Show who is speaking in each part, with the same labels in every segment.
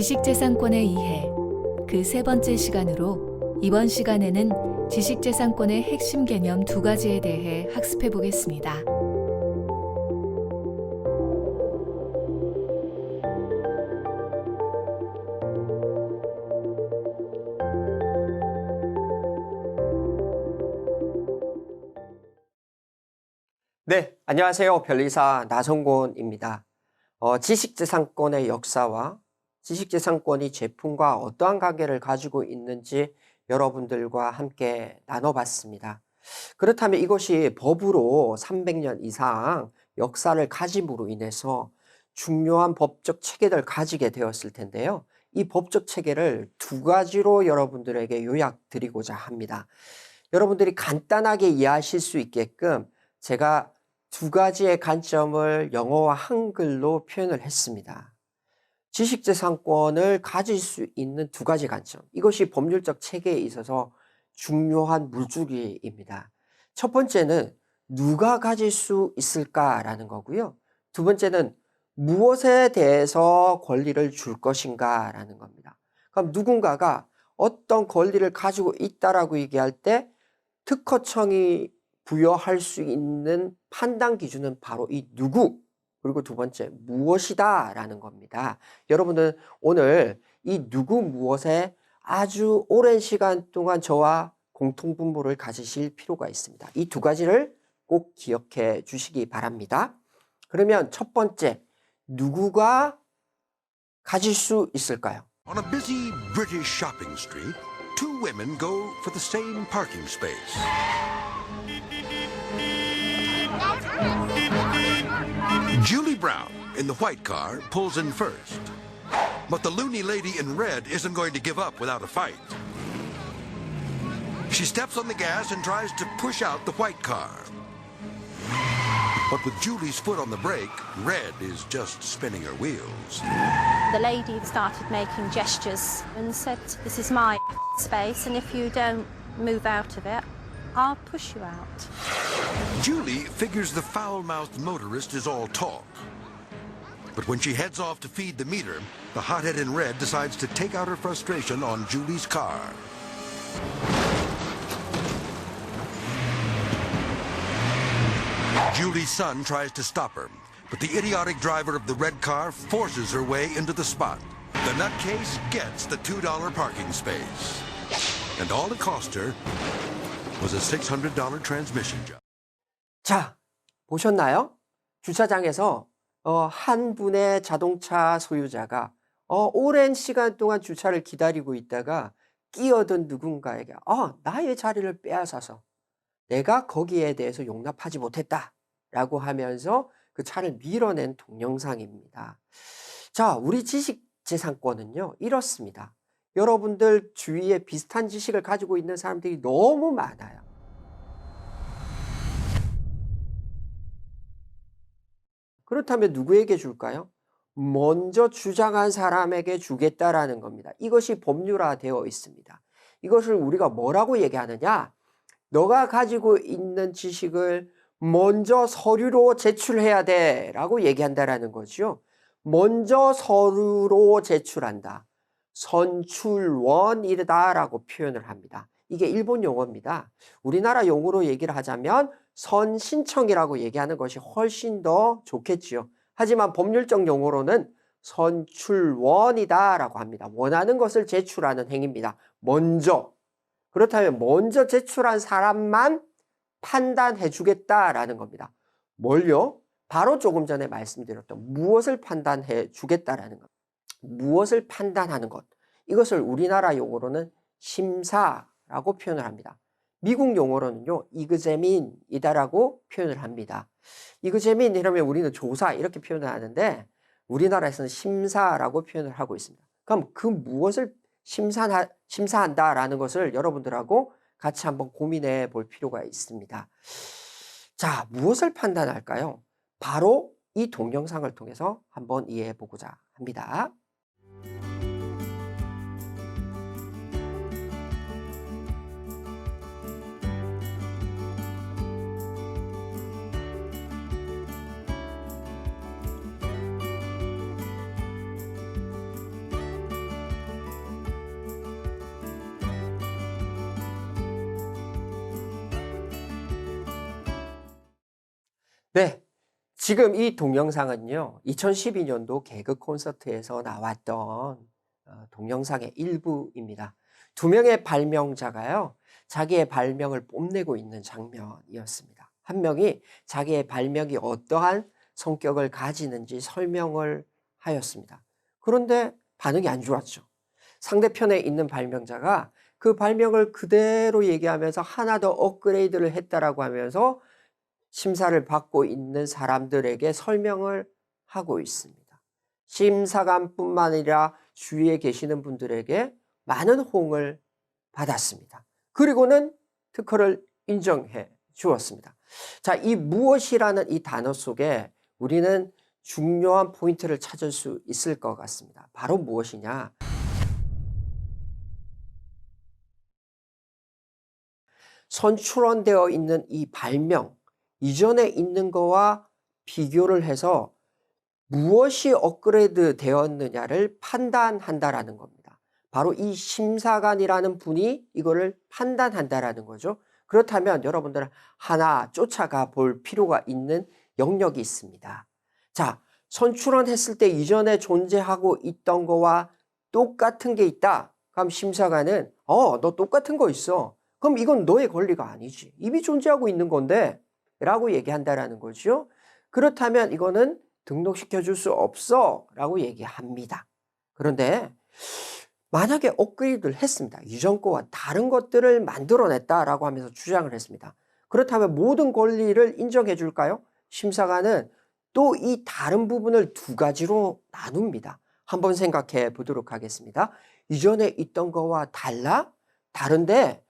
Speaker 1: 지식재산권의 이해 그 세 번째 시간으로 이번 시간에는 지식재산권의 핵심 개념 두 가지에 대해 학습해 보겠습니다.
Speaker 2: 네, 안녕하세요. 변리사 나성곤입니다. 어, 지식재산권의 역사와 지식재산권이 제품과 어떠한 관계를 가지고 있는지 여러분들과 함께 나눠봤습니다. 그렇다면 이것이 법으로 300년 이상 역사를 가짐으로 인해서 중요한 법적 체계를 가지게 되었을 텐데요. 이 법적 체계를 두 가지로 여러분들에게 요약드리고자 합니다. 여러분들이 간단하게 이해하실 수 있게끔 제가 두 가지의 관점을 영어와 한글로 표현을 했습니다. 지식재산권을 가질 수 있는 두 가지 관점. 이것이 법률적 체계에 있어서 중요한 물줄기입니다. 첫 번째는 누가 가질 수 있을까라는 거고요. 두 번째는 무엇에 대해서 권리를 줄 것인가라는 겁니다. 그럼 누군가가 어떤 권리를 가지고 있다라고 얘기할 때 특허청이 부여할 수 있는 판단 기준은 바로 이 누구 그리고 두 번째 무엇이다 라는 겁니다. 여러분은 오늘 이 누구 무엇에 아주 오랜 시간 동안 저와 공통분모를 가지실 필요가 있습니다. 이 두 가지를 꼭 기억해 주시기 바랍니다. 그러면 첫 번째 누구가 가질 수 있을까요?
Speaker 3: On a busy British shopping street, two women go for the same parking space. Julie Brown in the white car pulls in first. But the loony lady in red isn't going to give up without a fight. She steps on the gas and tries to push out the white car. But with Julie's foot on the brake, Red is just spinning her wheels.
Speaker 4: The lady started making gestures and said, This is my space, and if you don't move out of it, I'll push you out.
Speaker 3: Julie figures the foul mouthed motorist is all talk. But when she heads off to feed the meter, the hothead in red decides to take out her frustration on Julie's car. Julie's son tries to stop her, but the idiotic driver of the red car forces her way into the spot. The nutcase gets the $2 parking space. And all it cost her was a $600 transmission job.
Speaker 2: 자, 보셨나요? 주차장에서 어, 한 분의 자동차 소유자가 어, 오랜 시간 동안 주차를 기다리고 있다가 끼어든 누군가에게 어, 나의 자리를 빼앗아서 내가 거기에 대해서 용납하지 못했다 라고 하면서 그 차를 밀어낸 동영상입니다. 자, 우리 지식 재산권은요, 이렇습니다. 여러분들 주위에 비슷한 지식을 가지고 있는 사람들이 너무 많아요. 그렇다면 누구에게 줄까요? 먼저 주장한 사람에게 주겠다라는 겁니다. 이것이 법률화 되어 있습니다. 이것을 우리가 뭐라고 얘기하느냐? 너가 가지고 있는 지식을 먼저 서류로 제출해야 돼 라고 얘기한다라는 거죠. 먼저 서류로 제출한다. 선출원이다 라고 표현을 합니다. 이게 일본 용어입니다. 우리나라 용어로 얘기를 하자면 선신청이라고 얘기하는 것이 훨씬 더 좋겠지요. 하지만 법률적 용어로는 선출원이다 라고 합니다. 원하는 것을 제출하는 행위입니다. 먼저. 그렇다면 먼저 제출한 사람만 판단해 주겠다라는 겁니다. 뭘요? 바로 조금 전에 말씀드렸던 무엇을 판단해 주겠다라는 것. 무엇을 판단하는 것. 이것을 우리나라 용어로는 심사라고 표현을 합니다. 미국 용어로는요, 이그제민이다라고 표현을 합니다. 이그제민 이러면 우리는 조사 이렇게 표현을 하는데 우리나라에서는 심사라고 표현을 하고 있습니다. 그럼 그 무엇을 심사, 심사한다라는 것을 여러분들하고 같이 한번 고민해 볼 필요가 있습니다. 자, 무엇을 판단할까요? 바로 이 동영상을 통해서 한번 이해해 보고자 합니다. 네. 지금 이 동영상은요, 2012년도 개그 콘서트에서 나왔던 어, 동영상의 일부입니다. 두 명의 발명자가요, 자기의 발명을 뽐내고 있는 장면이었습니다. 한 명이 자기의 발명이 어떠한 성격을 가지는지 설명을 하였습니다. 그런데 반응이 안 좋았죠. 상대편에 있는 발명자가 그 발명을 그대로 얘기하면서 하나 더 업그레이드를 했다라고 하면서 심사를 받고 있는 사람들에게 설명을 하고 있습니다. 심사관뿐만 아니라 주위에 계시는 분들에게 많은 호응을 받았습니다. 그리고는 특허를 인정해 주었습니다. 자, 이 무엇이라는 이 단어 속에 우리는 중요한 포인트를 찾을 수 있을 것 같습니다. 바로 무엇이냐? 선출원되어 있는 이 발명, 이전에 있는 거와 비교를 해서 무엇이 업그레이드 되었느냐를 판단한다라는 겁니다. 바로 이 심사관이라는 분이 이거를 판단한다라는 거죠. 그렇다면 여러분들은 하나 쫓아가 볼 필요가 있는 영역이 있습니다. 자, 선출원 했을 때 이전에 존재하고 있던 거와 똑같은 게 있다. 그럼 심사관은 어, 너 똑같은 거 있어. 그럼 이건 너의 권리가 아니지. 이미 존재하고 있는 건데 라고 얘기한다라는 거죠. 그렇다면 이거는 등록시켜 줄 수 없어 라고 얘기합니다. 그런데 만약에 업그레이드를 했습니다. 이전 거와 다른 것들을 만들어냈다라고 하면서 주장을 했습니다. 그렇다면 모든 권리를 인정해 줄까요? 심사관은 또 이 다른 부분을 두 가지로 나눕니다. 한번 생각해 보도록 하겠습니다. 이전에 있던 거와 달라? 다른데,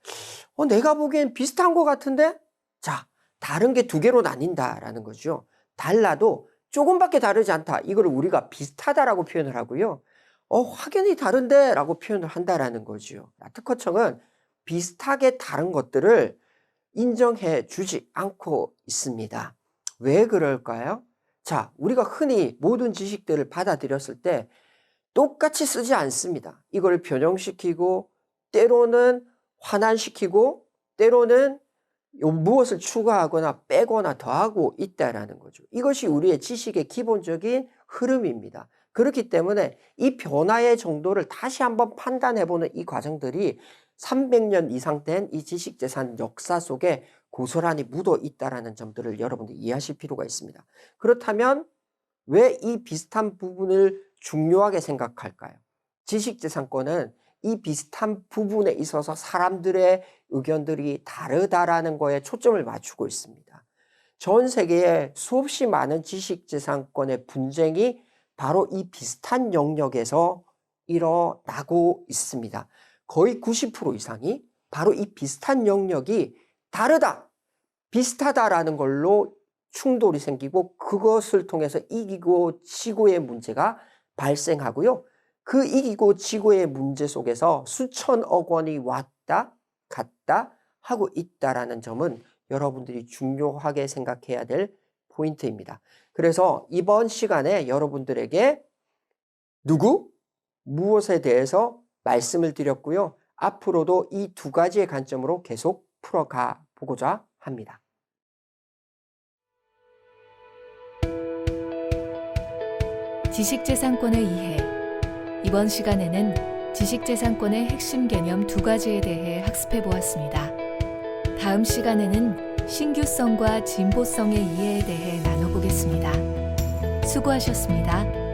Speaker 2: 어, 내가 보기엔 비슷한 것 같은데? 자, 다른 게 두 개로 나뉜다라는 거죠. 달라도 조금밖에 다르지 않다. 이걸 우리가 비슷하다라고 표현을 하고요. 어, 확연히 다른데 라고 표현을 한다라는 거죠. 특허청은 비슷하게 다른 것들을 인정해 주지 않고 있습니다. 왜 그럴까요? 자, 우리가 흔히 모든 지식들을 받아들였을 때 똑같이 쓰지 않습니다. 이걸 변형시키고 때로는 환환시키고 때로는 요 무엇을 추가하거나 빼거나 더하고 있다라는 거죠. 이것이 우리의 지식의 기본적인 흐름입니다. 그렇기 때문에 이 변화의 정도를 다시 한번 판단해보는 이 과정들이 300년 이상 된 이 지식재산 역사 속에 고스란히 묻어 있다라는 점들을 여러분들 이해하실 필요가 있습니다. 그렇다면 왜 이 비슷한 부분을 중요하게 생각할까요? 지식재산권은 이 비슷한 부분에 있어서 사람들의 의견들이 다르다라는 거에 초점을 맞추고 있습니다. 전 세계에 수없이 많은 지식재산권의 분쟁이 바로 이 비슷한 영역에서 일어나고 있습니다. 거의 90% 이상이 바로 이 비슷한 영역이 다르다, 비슷하다라는 걸로 충돌이 생기고 그것을 통해서 이기고 지고의 문제가 발생하고요. 그 이기고 지고의 문제 속에서 수천억 원이 왔다 갔다 하고 있다라는 점은 여러분들이 중요하게 생각해야 될 포인트입니다. 그래서 이번 시간에 여러분들에게 누구, 무엇에 대해서 말씀을 드렸고요. 앞으로도 이 두 가지의 관점으로 계속 풀어가 보고자 합니다.
Speaker 1: 지식재산권의 이해. 이번 시간에는 지식재산권의 핵심 개념 두 가지에 대해 학습해 보았습니다. 다음 시간에는 신규성과 진보성의 이해에 대해 나눠보겠습니다. 수고하셨습니다.